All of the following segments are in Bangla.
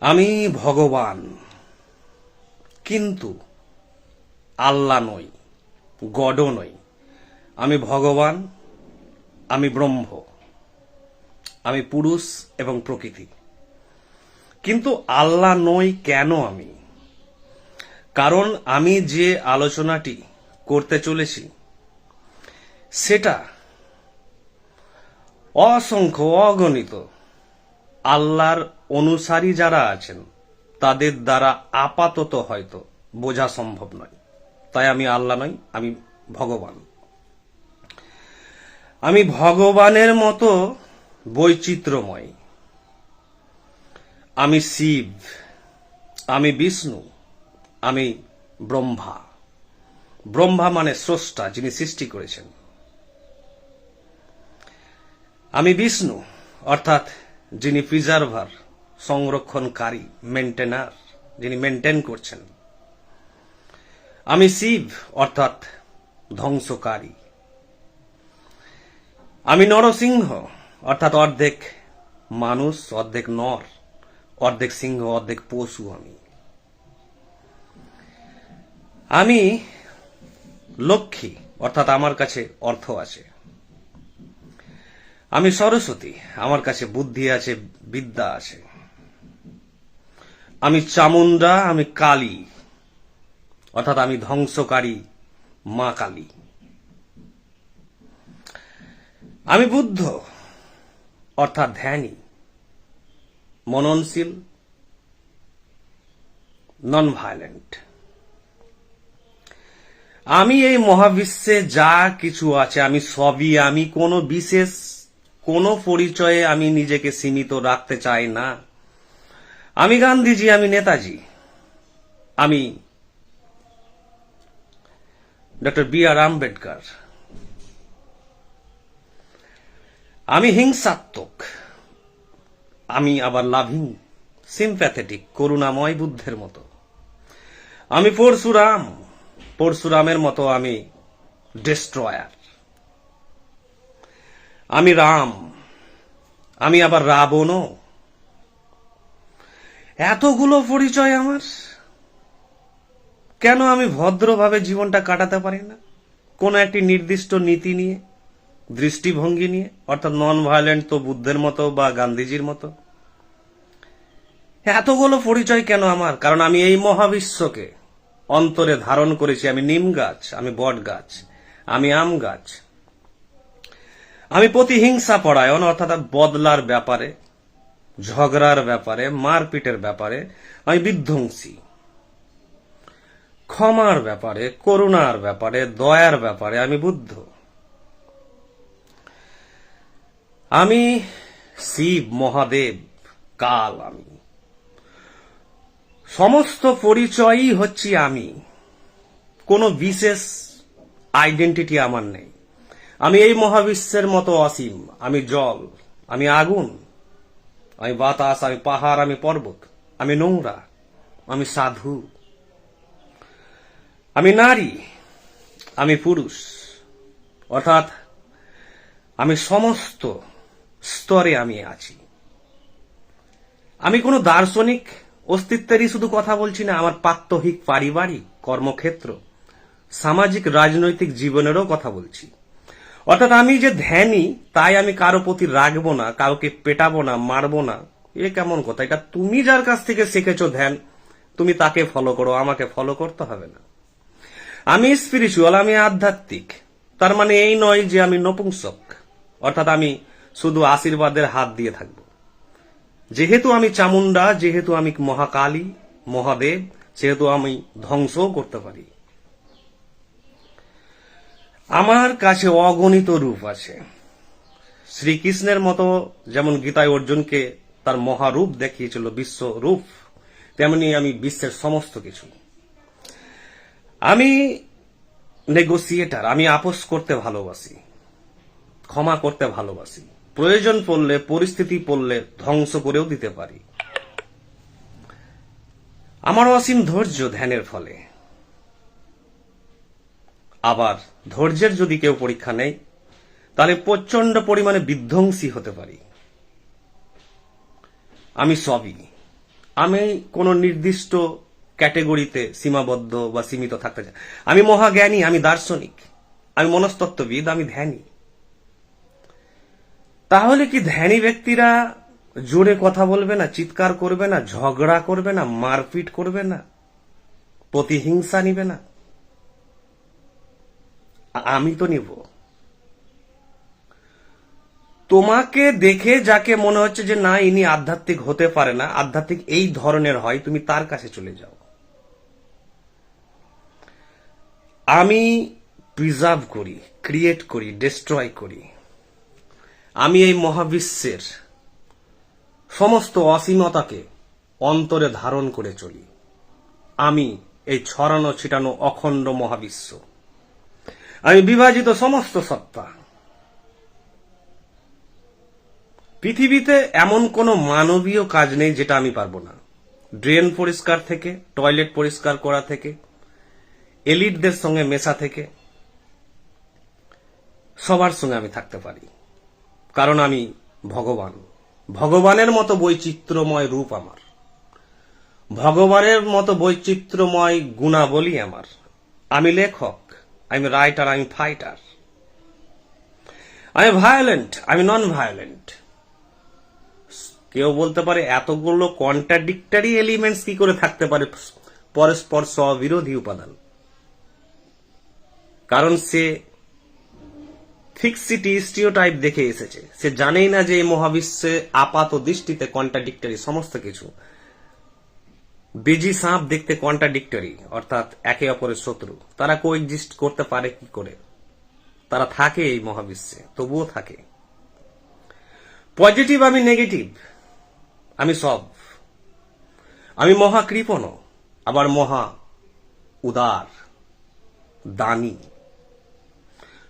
আমি ভগবান, কিন্তু আল্লাহ নই, গডও নই। আমি ভগবান, আমি ব্রহ্ম, আমি পুরুষ এবং প্রকৃতি। কিন্তু আল্লাহ নই কেন আমি? কারণ আমি যে আলোচনাটি করতে চলেছি, সেটা অসংখ্য অগণিত আল্লাহর অনুসারী যারা আছেন, তাদের দ্বারা আপাতত হয়তো বোঝা সম্ভব নয়। তাই আমি আল্লাহ নই, আমি ভগবান। আমি ভগবানের মতো বৈচিত্র্যময়। আমি শিব, আমি বিষ্ণু, আমি ব্রহ্মা। ব্রহ্মা মানে স্রষ্টা যিনি সৃষ্টি করেছেন। আমি বিষ্ণু, অর্থাৎ যিনি প্রিজার্ভার সংরক্ষণকারী মেনটেনার যিনি মেনটেন করছেন। আমি শিব, অর্থাৎ ধ্বংসকারী। আমি নরসিংহ, অর্থাৎ অর্ধেক মানুষ, অর্ধেক নর, অর্ধেক সিংহ, অর্ধেক পশু আমি। আমি লক্ষ্মী, অর্থাৎ আমার কাছে অর্থ আছে। আমি সরস্বতী, আমার কাছে বুদ্ধি আছে, বিদ্যা আছে। আমি চামুন্ডা আমি কালী। অর্থাৎ আমি ধ্বংসকারী মা কালী। আমি বুদ্ধ, অর্থাৎ ধ্যানী। মননশীল নন ভায়োলেন্ট আমি এই মহাবিশ্বে যা কিছু আছে, আমি সবই, আমি কোনো বিশেষ, কোনো পরিচয়ে আমি নিজেকে সীমিত রাখতে চাই না। আমি গান্ধীজি, আমি নেতাজি। আমি ডক্টর বি আর আম্বেদকর। আমি হিংসাত্মক। আমি আবার লাভিং সিম্প্যাথেটিক করুণাময় বুদ্ধের মতো। আমি পরশুরাম, পরশুরামের মতো আমি ডিস্ট্রয়ার আমি রাম, আমি আবার রাবণও। এতগুলো পরিচয় আমার। কেন আমি ভদ্রভাবে জীবনটা কাটাতে পারি না? কোন একটি নির্দিষ্ট নীতি নিয়ে, দৃষ্টিভঙ্গি নিয়ে, অর্থাৎ নন ভায়োলেন্ট তো বুদ্ধের মতো বা গান্ধীজির মতো। এতগুলো পরিচয় কেন আমার? কারণ আমি এই মহাবিশ্বকে অন্তরে ধারণ করেছি। আমি নিম গাছ, আমি বট গাছ, আমি আম গাছ। আমি প্রতিহিংসা পরায়ণ, অর্থাৎ বদলার ব্যাপারে ঝগড়ার ব্যাপারে, মারপিটের ব্যাপারে, আমি বিধ্বংসী। ক্ষমার ব্যাপারে, করুণার ব্যাপারে, দয়ার ব্যাপারে আমি বুদ্ধ। আমি শিব, মহাদেব, কাল আমি। সমস্ত পরিচয়ই হচ্ছি আমি। কোনো বিশেষ আইডেন্টিটি আমার নেই। আমি এই মহাবিশ্বের মতো অসীম। আমি জল। আমি আগুন। আমি বাতাস, আমি পাহাড়, আমি পর্বত, আমি নোংরা, আমি সাধু, আমি নারী, আমি পুরুষ, অর্থাৎ আমি সমস্ত স্তরে আমি আছি। আমি কোনো দার্শনিক অস্তিত্বেরই শুধু কথা বলছি না, আমার প্রাত্যহিক পারিবারিক কর্মক্ষেত্র, সামাজিক রাজনৈতিক জীবনেরও কথা বলছি। অর্থাৎ আমি যে ধ্যানী, তাই আমি কারও প্রতি রাখব না, কাউকে পেটাবো না, মারবো না। এ কেমন কথা? এটা তুমি যার কাছ থেকে শিখেছো ধ্যান, তুমি তাকে ফলো করো, আমাকে ফলো করতে হবে না। আমি স্পিরিচুয়াল আমি আধ্যাত্মিক। তার মানে এই নয় যে আমি নপুংসক। অর্থাৎ আমি শুধু আশীর্বাদের হাত দিয়ে থাকব। যেহেতু আমি চামুন্ডা যেহেতু আমি মহাকালী, মহাদেব, সেহেতু আমি ধ্বংসও করতে পারি। আমার কাছে অগণিত রূপ আছে। শ্রীকৃষ্ণের মতো যেমন গীতায় অর্জুনকে তার মহারূপ দেখিয়েছিল বিশ্ব রূপ, তেমনি আমি বিশ্বের সমস্ত কিছু। আমি নেগোসিয়েটার আমি আপোষ করতে ভালোবাসি, ক্ষমা করতে ভালোবাসি। প্রয়োজন পড়লে, পরিস্থিতি পড়লে ধ্বংস করেও দিতে পারি। আমার অসীম ধৈর্য ধ্যানের ফলে। আবার ধৈর্যের যদি কেউ পরীক্ষা নেয়, তাহলে প্রচণ্ড পরিমাণে বিধ্বংসী হতে পারি। আমি সবই। আমি কোনো নির্দিষ্ট ক্যাটেগরিতে সীমাবদ্ধ বা সীমিত থাকতে চাই। আমি মহাজ্ঞানী, আমি দার্শনিক, আমি মনস্তত্ত্ববিদ, আমি ধ্যানী। তাহলে কি ধ্যানী ব্যক্তিরা জোরে কথা বলবে না, চিৎকার করবে না, ঝগড়া করবে না, মারপিট করবে না, প্রতিহিংসা নিবে না? আমি তো নিব। তোমাকে দেখে যাকে মনে হচ্ছে যে না, ইনি আধ্যাত্মিক হতে পারে না, আধ্যাত্মিক এই ধরনের হয়, তুমি তার কাছে চলে যাও। আমি প্রিজার্ভ করি ক্রিয়েট করি ডিস্ট্রয় করি। আমি এই মহাবিশ্বের সমস্ত অসীমতাকে অন্তরে ধারণ করে চলি। আমি এই ছড়ানো ছিটানো অখণ্ড মহাবিশ্ব। আমি বিভাজিত সমস্ত সত্তা। পৃথিবীতে এমন কোনো মানবীয় কাজ নেই যেটা আমি পারব না। ড্রেন পরিষ্কার থেকে, টয়লেট পরিষ্কার করা থেকে, এলিটদের সঙ্গে মেশা থেকে, সবার সঙ্গে আমি থাকতে পারি। কারণ আমি ভগবান। ভগবানের মতো বৈচিত্র্যময় রূপ আমার। ভগবানের মতো বৈচিত্র্যময় গুণাবলী আমার। আমি লেখক। আমি রাইটার আমি ফাইটার আমি ভায়োলেন্ট আমি নন ভায়োলেন্ট কেউ বলতে পারে এতগুলো কন্ট্রাডিক্টরি এলিমেন্টস কি করে থাকতে পারে? পরস্পর স্ববিরোধী উপাদান। কারণ সে ফিক্সিটি স্টিওটাইপ দেখে এসেছে। সে জানেই না যে এই মহাবিশ্বে আপাত দৃষ্টিতে কন্ট্রাডিক্টারি সমস্ত কিছু। বেজি সাপ দেখতে কন্ট্রাডিক্টরি অর্থাৎ একে অপরের শত্রু। তারা কোএক্সিস্ট করতে পারে কি করে? তারা থাকে এই মহাবিশ্বে, তবুও থাকে। পজিটিভ আমি নেগেটিভ আমি সব। আমি মহা কৃপণ, আবার মহা উদার দানী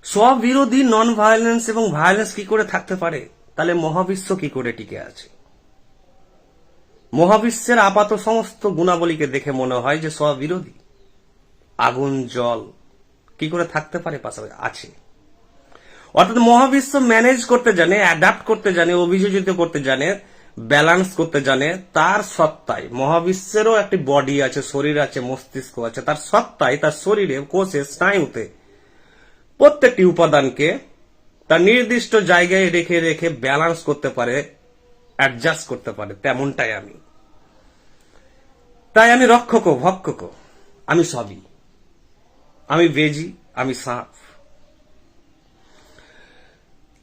স্ববিরোধী নন ভায়োলেন্স এবং ভায়োলেন্স কি করে থাকতে পারে? তাহলে মহাবিশ্ব কি করে টিকে আছে? মহাবিশ্বের আপাত সমস্ত গুণাবলীকে দেখে মনে হয় যে স্ববিরোধী আগুন, জল, কি করে থাকতে পারে পাশাপাশি? আছে। অর্থাৎ মহাবিশ্ব ম্যানেজ করতে জানে অ্যাডাপ্ট করতে জানে, অভিযোজিত করতে জানে ব্যালান্স করতে জানে, তার সত্তায়। মহাবিশ্বেরও একটি বডি আছে, শরীর আছে, মস্তিষ্ক আছে, তার সত্তায়, তার শরীরে, কোষে, স্নায়ুতে প্রত্যেকটি উপাদানকে তার নির্দিষ্ট জায়গায় রেখে রেখে ব্যালান্স করতে পারে। অ্যাডজাস্ট করতে পারে, তেমনটাই আমি। তাই আমি রক্ষক ভক্ষক আমি সবই। আমি বেজি, আমি সাপ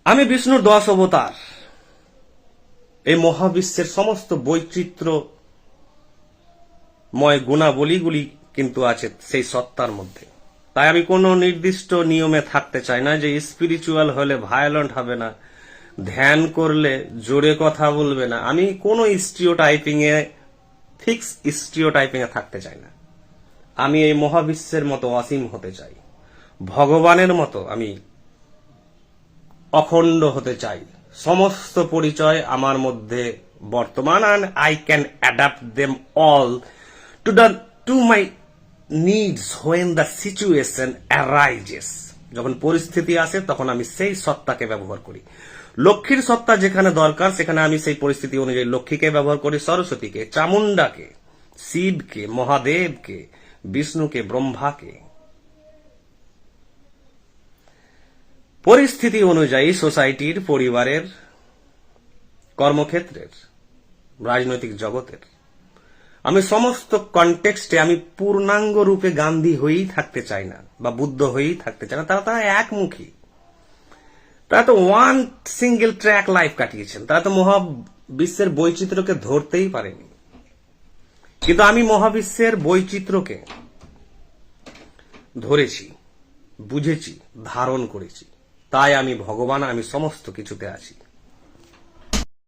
আমি বিষ্ণুর দশ অবতার। এই মহাবিশ্বের সমস্ত বৈচিত্র্যময় গুণাবলীগুলি কিন্তু আছে সেই সত্তার মধ্যে। তাই আমি কোনো নির্দিষ্ট নিয়মে থাকতে চাই না যে স্পিরিচুয়াল হলে ভায়োলেন্ট হবে না। ধ্যান করলে জোরে কথা বলবে না। আমি কোনো স্টিও টাইপিং এ ফিক্স স্টিও টাইপিং এ থাকতে চাই না। আমি এই মহাবিশ্বের মতো অসীম হতে চাই। ভগবানের মতো আমি অখণ্ড হতে চাই। সমস্ত পরিচয় আমার মধ্যে বর্তমান and I can adapt them all to the to my needs when the situation arises যখন পরিস্থিতি আসে, তখন আমি সেই সত্তাকে ব্যবহার করি। লক্ষ্মীর সত্তা যেখানে দরকার, সেখানে আমি সেই পরিস্থিতি অনুযায়ী লক্ষ্মীকে ব্যবহার করি, সরস্বতীকে চামুন্ডাকে শিবকে, মহাদেবকে, বিষ্ণুকে, ব্রহ্মাকে। পরিস্থিতি অনুযায়ী সোসাইটির, পরিবারের, কর্মক্ষেত্রের, রাজনৈতিক জগতের। আমি সমস্ত কনটেক্সটে আমি পূর্ণাঙ্গ রূপে গান্ধী হয়েই থাকতে চাই না, বা বুদ্ধ হয়েই থাকতে চাই না, তারা তারা একমুখী। তারা তো ওয়ান সিঙ্গেল ট্র্যাক লাইফ কাটিয়েছেন। তারা তো মহাবিশ্বের বৈচিত্র্যকে ধরতেই পারেনি। কিন্তু আমি মহাবিশ্বের বৈচিত্র্যকে ধরেছি, বুঝেছি, ধারণ করেছি। তাই আমি ভগবান, আমি সমস্ত কিছুতে আছি।